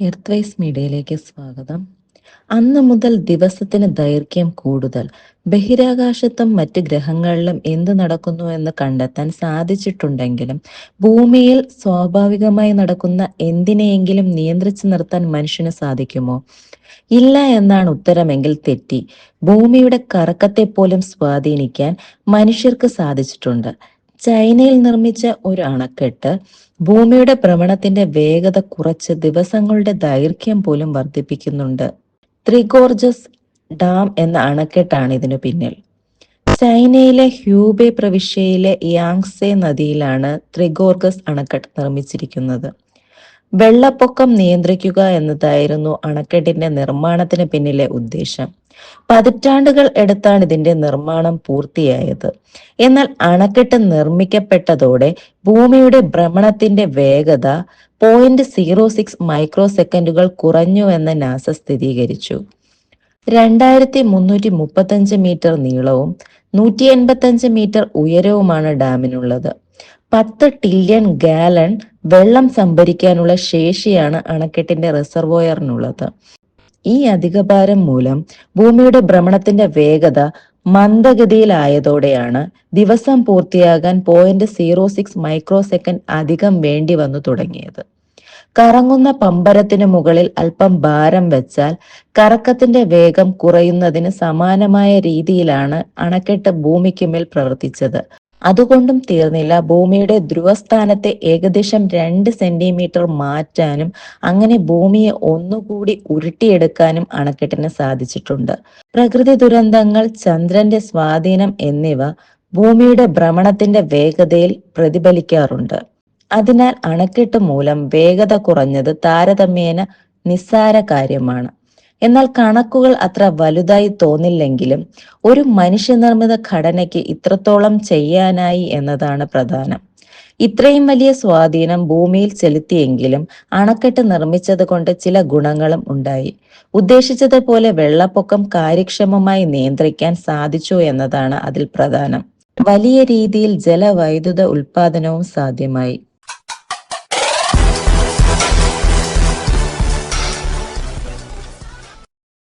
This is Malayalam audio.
എർത്ത് വൈസ് മീഡിയയിലേക്ക് സ്വാഗതം. അന്ന് മുതൽ ദിവസത്തിന് ദൈർഘ്യം കൂടുതൽ. ബഹിരാകാശത്തും മറ്റ് ഗ്രഹങ്ങളിലും എന്ത് നടക്കുന്നു എന്ന് കണ്ടെത്താൻ സാധിച്ചിട്ടുണ്ടെങ്കിലും ഭൂമിയിൽ സ്വാഭാവികമായി നടക്കുന്ന എന്തിനെയെങ്കിലും നിയന്ത്രിച്ചു നിർത്താൻ മനുഷ്യന് സാധിക്കുമോ? ഇല്ല എന്നാണ് ഉത്തരമെങ്കിൽ തെറ്റി. ഭൂമിയുടെ കറക്കത്തെ പോലും സ്വാധീനിക്കാൻ മനുഷ്യർക്ക് സാധിച്ചിട്ടുണ്ട്. ചൈനയിൽ നിർമ്മിച്ച ഒരു അണക്കെട്ട് ഭൂമിയുടെ ഭ്രമണത്തിന്റെ വേഗത കുറച്ച് ദിവസങ്ങളുടെ ദൈർഘ്യം പോലും വർദ്ധിപ്പിക്കുന്നുണ്ട്. ത്രിഗോർജസ് ഡാം എന്ന അണക്കെട്ടാണ് ഇതിനു പിന്നിൽ. ചൈനയിലെ ഹ്യൂബെ പ്രവിശ്യയിലെ യാങ്സെ നദിയിലാണ് ത്രിഗോർഗസ് അണക്കെട്ട് നിർമ്മിച്ചിരിക്കുന്നത്. വെള്ളപ്പൊക്കം നിയന്ത്രിക്കുക എന്നതായിരുന്നു അണക്കെട്ടിന്റെ നിർമ്മാണത്തിന് പിന്നിലെ ഉദ്ദേശം. പതിറ്റാണ്ടുകൾ എടുത്താണ് ഇതിന്റെ നിർമ്മാണം പൂർത്തിയായത്. എന്നാൽ അണക്കെട്ട് നിർമ്മിക്കപ്പെട്ടതോടെ ഭൂമിയുടെ ഭ്രമണത്തിന്റെ വേഗത പോയിന്റ് സീറോ സിക്സ് മൈക്രോ സെക്കൻഡുകൾ കുറഞ്ഞു എന്ന് നാസ സ്ഥിരീകരിച്ചു. രണ്ടായിരത്തി മുന്നൂറ്റി മുപ്പത്തഞ്ച് മീറ്റർ നീളവും നൂറ്റി എൺപത്തഞ്ച് മീറ്റർ ഉയരവുമാണ് ഡാമിനുള്ളത്. പത്ത് ട്രില്യൺ ഗാലൺ വെള്ളം സംഭരിക്കാനുള്ള ശേഷിയാണ് അണക്കെട്ടിന്റെ റിസർവോയറിനുള്ളത്. ഈ അധികഭാരം മൂലം ഭൂമിയുടെ ഭ്രമണത്തിന്റെ വേഗത മന്ദഗതിയിലായതോടെയാണ് ദിവസം പൂർത്തിയാകാൻ point zero six micro second അധികം വേണ്ടി വന്നു തുടങ്ങിയത്. കറങ്ങുന്ന പമ്പരത്തിന് മുകളിൽ അല്പം ഭാരം വെച്ചാൽ കറക്കത്തിന്റെ വേഗം കുറയുന്നതിന് സമാനമായ രീതിയിലാണ് അണക്കെട്ട് ഭൂമിക്ക് മേൽ പ്രവർത്തിച്ചത്. അതുകൊണ്ടും തീർന്നില്ല. ഭൂമിയുടെ ധ്രുവസ്ഥാനത്തെ ഏകദേശം രണ്ട് സെന്റിമീറ്റർ മാറ്റാനും അങ്ങനെ ഭൂമിയെ ഒന്നുകൂടി ഉരുട്ടിയെടുക്കാനും അണക്കെട്ടിന് സാധിച്ചിട്ടുണ്ട്. പ്രകൃതി ദുരന്തങ്ങൾ ചന്ദ്രന്റെ സ്വാധീനം എന്നിവ ഭൂമിയുടെ ഭ്രമണത്തിന്റെ വേഗതയിൽ പ്രതിഫലിക്കാറുണ്ട്. അതിനാൽ അണക്കെട്ട് മൂലം വേഗത കുറഞ്ഞത് താരതമ്യേന നിസ്സാര കാര്യമാണ്. എന്നാൽ കണക്കുകൾ അത്ര വലുതായി തോന്നില്ലെങ്കിലും ഒരു മനുഷ്യനിർമ്മിത ഘടനയ്ക്ക് ഇത്രത്തോളം ചെയ്യാനായി എന്നതാണ് പ്രധാനം. ഇത്രയും വലിയ സ്വാധീനം ഭൂമിയിൽ ചെലുത്തിയെങ്കിലും അണക്കെട്ട് നിർമ്മിച്ചത് കൊണ്ട് ചില ഗുണങ്ങളും ഉണ്ടായി. ഉദ്ദേശിച്ചതുപോലെ വെള്ളപ്പൊക്കം കാര്യക്ഷമമായി നിയന്ത്രിക്കാൻ സാധിച്ചു എന്നതാണ് അതിൽ പ്രധാനം. വലിയ രീതിയിൽ ജലവൈദ്യുത ഉൽപാദനവും സാധ്യമായി.